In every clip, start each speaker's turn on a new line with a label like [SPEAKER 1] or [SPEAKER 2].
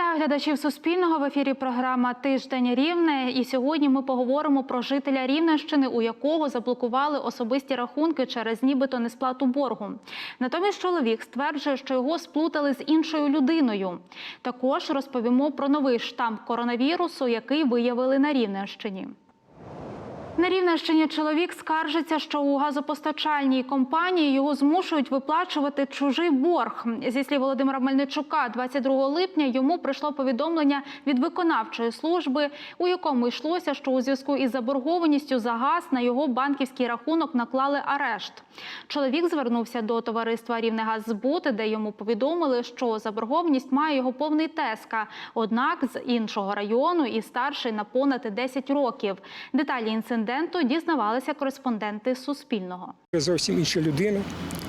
[SPEAKER 1] Вітаю глядачів Суспільного в ефірі. Програма Тиждень Рівне. І сьогодні ми поговоримо про жителя Рівненщини, у якого заблокували особисті рахунки через нібито несплату боргу. Натомість чоловік стверджує, що його сплутали з іншою людиною. Також розповімо про новий штам коронавірусу, який виявили на Рівненщині. На Рівненщині чоловік скаржиться, що у газопостачальній компанії його змушують виплачувати чужий борг. Зі слів Володимира Мельничука, 22 липня йому прийшло повідомлення від виконавчої служби, у якому йшлося, що у зв'язку із заборгованістю за газ на його банківський рахунок наклали арешт. Чоловік звернувся до товариства Рівнегаззбут, де йому повідомили, що заборгованість має його повний теска, однак з іншого району і старший на понад 10 років. Деталі інциденту дізнавалися кореспонденти Суспільного.
[SPEAKER 2] Зовсім інша людина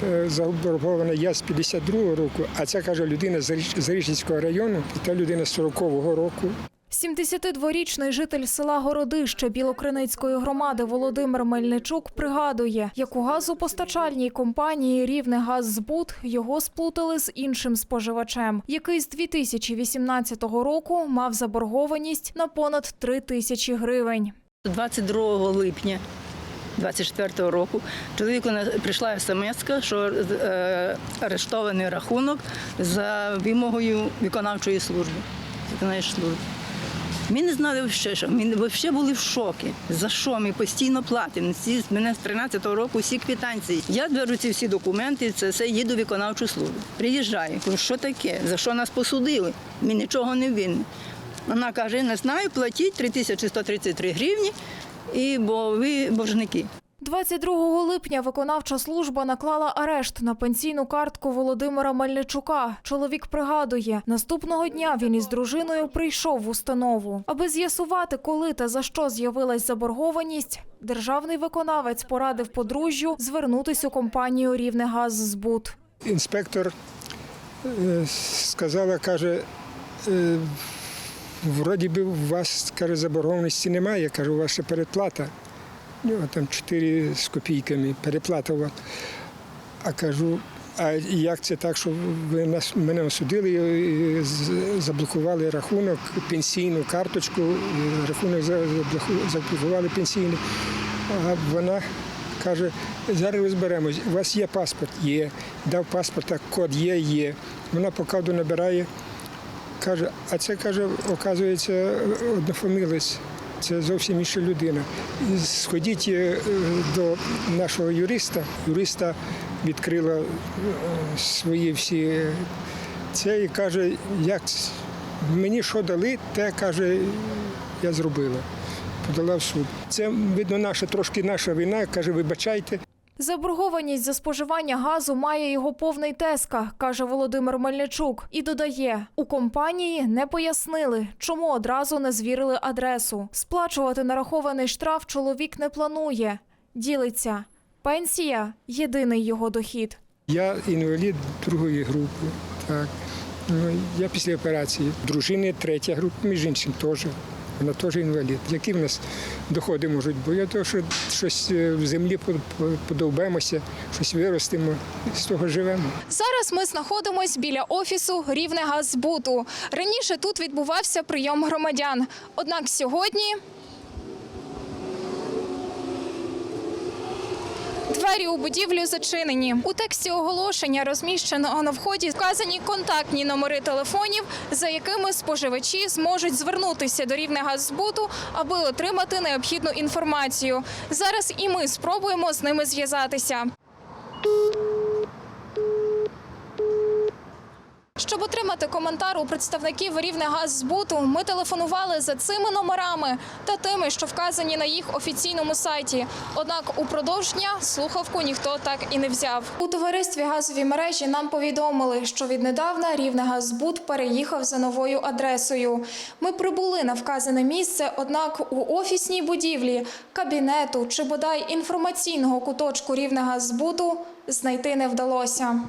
[SPEAKER 2] е, заборгована я з 52-го року, а ця каже людина з Рижницького району, і та людина з 40-го року.
[SPEAKER 3] 72-річний житель села Городище Білокриницької громади Володимир Мельничук пригадує, як у газопостачальній компанії «Рівнегаззбут» його сплутали з іншим споживачем, який з 2018 року мав заборгованість на понад 3 тисячі гривень.
[SPEAKER 4] 22 липня 24 року чоловіку прийшла смс, що е, арештований рахунок за вимогою виконавчої служби. Служби. Ми не знали ще, що ми взагалі були в шокі. За що ми постійно платимо? Ці мене з 13-го року всі квитанції. Я беру ці всі документи, це все їду в виконавчу службу. Приїжджаю, кажу, що таке? За що нас посудили? Ми нічого не винні. Вона каже, не знаю, платіть 3133 гривні, і бо ви боржники.
[SPEAKER 3] 22 липня виконавча служба наклала арешт на пенсійну картку Володимира Мельничука. Чоловік пригадує, наступного дня він із дружиною прийшов в установу. Аби з'ясувати, коли та за що з'явилась заборгованість, державний виконавець порадив подружжю звернутись у компанію «Рівнегаззбут».
[SPEAKER 2] Інспектор е, сказала, каже, е, вроді би у вас каже, заборгованості немає. Каже, у вас ще передплата. Ну, там 4 з копійками переплата. у вас. А кажу, а як це так, що ви нас мене осудили, і заблокували рахунок, пенсійну карточку, рахунок заблокували пенсійний. А вона каже, зараз розберемось, у вас є паспорт? Є. Дав паспорт, код є, є. Вона по коду набирає, каже, а це каже, оказується, однофамілець. Це зовсім інша людина. Сходіть е, до нашого юриста. Юриста відкрила е, свої всі е, це і каже, як мені що дали, те каже, я зробила. Подала в суд. Це видно наша трошки наша вина. каже, вибачайте.
[SPEAKER 3] Заборгованість за споживання газу має його повний теска, каже Володимир Мельничук. І додає, у компанії не пояснили, чому одразу не звірили адресу. Сплачувати нарахований штраф чоловік не планує. Ділиться. Пенсія єдиний його дохід.
[SPEAKER 2] Я інвалід другої групи. Так. Ну, я після операції. Дружини третя група, між іншим теж. Вона теж інвалід. Які в нас доходи можуть бути? Я того, що щось е, в землі по- по- подовбемося, щось виростимо, з того живемо.
[SPEAKER 3] Зараз ми знаходимось біля офісу Рівнегазбуту. Раніше тут відбувався прийом громадян. Однак сьогодні Двері у будівлю зачинені. У тексті оголошення розміщеного на вході вказані контактні номери телефонів, за якими споживачі зможуть звернутися до Рівнегазбуту, аби отримати необхідну інформацію. Зараз і ми спробуємо з ними зв'язатися. Щоб отримати коментар у представників Рівнегаззбуту, ми телефонували за цими номерами та тими, що вказані на їх офіційному сайті. Однак упродовж дня слухавку ніхто так і не взяв. У товаристві газові мережі нам повідомили, що віднедавна Рівнегазбут переїхав за новою адресою. Ми прибули на вказане місце, однак у офісній будівлі, кабінету чи бодай інформаційного куточку Рівнегазбуту знайти не вдалося.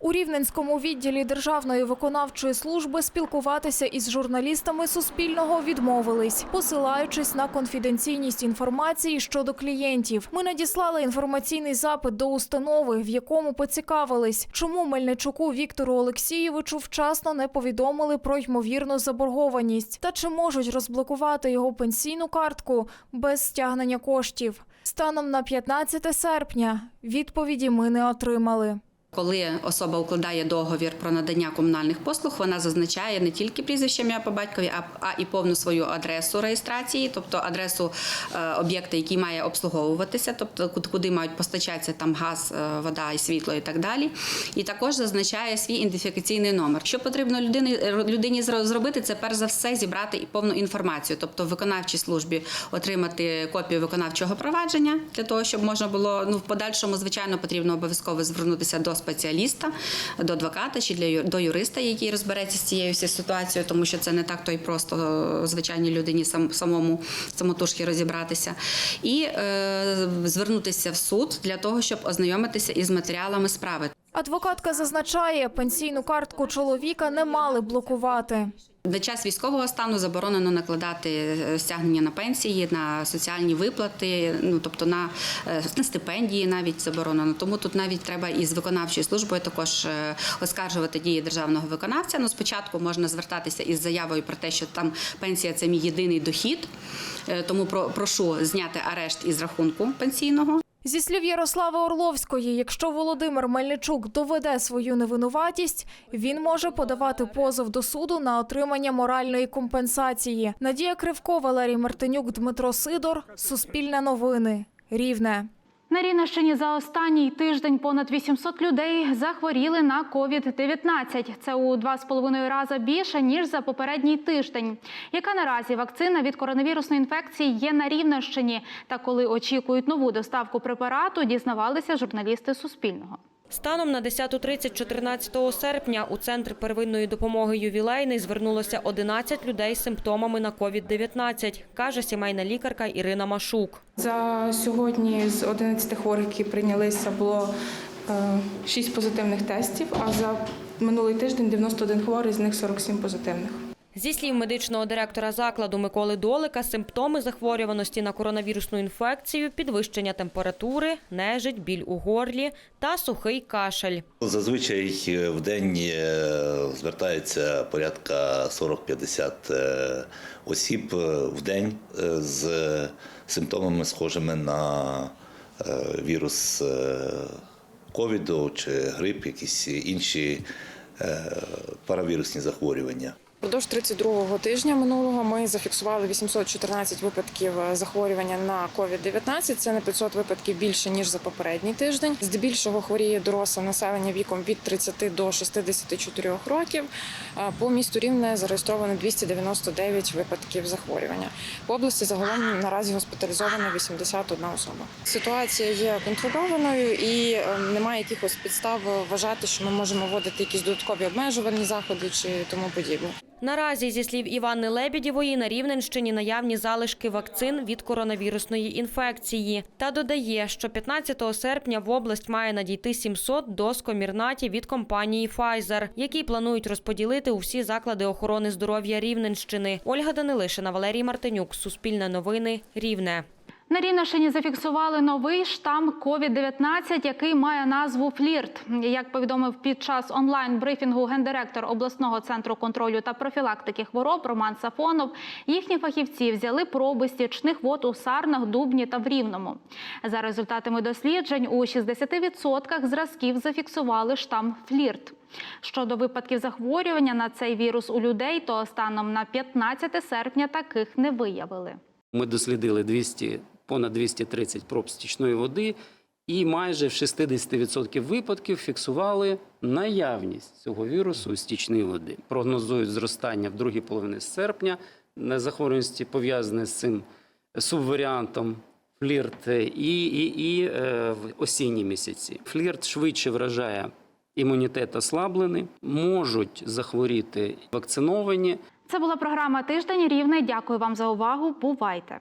[SPEAKER 3] У Рівненському відділі Державної виконавчої служби спілкуватися із журналістами Суспільного відмовились, посилаючись на конфіденційність інформації щодо клієнтів. Ми надіслали інформаційний запит до установи, в якому поцікавились, чому Мельничуку Віктору Олексійовичу вчасно не повідомили про ймовірну заборгованість та чи можуть розблокувати його пенсійну картку без стягнення коштів. Станом на 15 серпня відповіді ми не отримали.
[SPEAKER 5] Коли особа укладає договір про надання комунальних послуг, вона зазначає не тільки прізвище ім'я по батькові, а, і повну свою адресу реєстрації, тобто адресу е, об'єкта, який має обслуговуватися, тобто куди мають постачатися там газ, е, вода і світло і так далі. І також зазначає свій ідентифікаційний номер. Що потрібно людині, людині зробити, це перш за все зібрати і повну інформацію, тобто в виконавчій службі отримати копію виконавчого провадження для того, щоб можна було ну в подальшому, звичайно, потрібно обов'язково звернутися до спеціаліста, до адвоката чи для до юриста, який розбереться з цією всією ситуацією, тому що це не так то й просто е, звичайній людині сам самому самотужки розібратися, і е, звернутися в суд для того, щоб ознайомитися із матеріалами справи.
[SPEAKER 3] Адвокатка зазначає, пенсійну картку чоловіка не мали блокувати.
[SPEAKER 5] На час військового стану заборонено накладати е, стягнення на пенсії, на соціальні виплати, ну тобто на, е, на стипендії навіть заборонено. Тому тут навіть треба із виконавчою службою також е, оскаржувати дії державного виконавця. Ну спочатку можна звертатися із заявою про те, що там пенсія це мій єдиний дохід. Тому про- прошу зняти арешт із рахунку пенсійного.
[SPEAKER 3] Зі слів Ярослави Орловської, якщо Володимир Мельничук доведе свою невинуватість, він може подавати позов до суду на отримання моральної компенсації. Надія Кривко, Валерій Мартинюк, Дмитро Сидор. Суспільне новини. Рівне.
[SPEAKER 1] На Рівненщині за останній тиждень понад 800 людей захворіли на COVID-19. Це у два з половиною рази більше ніж за попередній тиждень. Яка наразі вакцина від коронавірусної інфекції є на Рівненщині? Та коли очікують нову доставку препарату, дізнавалися журналісти Суспільного.
[SPEAKER 6] Станом на 10.30 14 серпня у центр первинної допомоги ювілейний звернулося 11 людей з симптомами на COVID-19, каже сімейна лікарка Ірина Машук.
[SPEAKER 7] За сьогодні з 11 хворих, які прийнялися, було 6 позитивних тестів, а за минулий тиждень 91 хворий, з них 47 позитивних.
[SPEAKER 6] Зі слів медичного директора закладу Миколи Долика, симптоми захворюваності на коронавірусну інфекцію, підвищення температури, нежить, біль у горлі та сухий кашель.
[SPEAKER 8] Зазвичай е, в день е, звертається порядка 40-50 е, осіб в день з симптомами, схожими на вірус ковіду чи грип, якісь інші паравірусні захворювання.
[SPEAKER 9] Продовж 32-го тижня минулого ми зафіксували 814 випадків е, захворювання на COVID-19. Це на 500 випадків більше ніж за попередній тиждень. Здебільшого хворіє доросле населення віком від 30 до 64 років. Е, По місту Рівне зареєстровано 299 випадків захворювання. По області загалом наразі госпіталізовано 81 особа. Ситуація є контрольованою і е, немає якихось підстав вважати, що ми можемо вводити якісь додаткові обмежувальні заходи чи тому подібне.
[SPEAKER 6] Наразі, зі слів Іванни Лебідєвої, на Рівненщині наявні залишки вакцин від коронавірусної інфекції. Та додає, що 15 серпня в область має надійти 700 доз комірнаті від компанії Pfizer, які планують розподілити у всі заклади охорони здоров'я Рівненщини. Ольга Данилишина, Валерій Мартинюк, Суспільне новини, Рівне.
[SPEAKER 1] На Рівненщині зафіксували новий штам COVID-19, який має назву флірт. Як повідомив під час онлайн-брифінгу гендиректор обласного центру контролю та профілактики хвороб Роман Сафонов, їхні фахівці взяли проби стічних вод у Сарнах, Дубні та в Рівному. За результатами досліджень у 60% зразків зафіксували штам флірт. Щодо випадків захворювання на цей вірус у людей, то станом на 15 серпня таких не виявили.
[SPEAKER 10] Ми дослідили 200, понад 230 проб стічної води і майже в 60% випадків фіксували наявність цього вірусу у стічній води. Прогнозують зростання в другій половині серпня захворюваності, пов'язане з цим субваріантом флірт і, і, і е, в осінні місяці. Флірт швидше вражає імунітет ослаблений, можуть захворіти вакциновані.
[SPEAKER 1] Це була програма Тиждень Рівне. Дякую вам за увагу. Бувайте.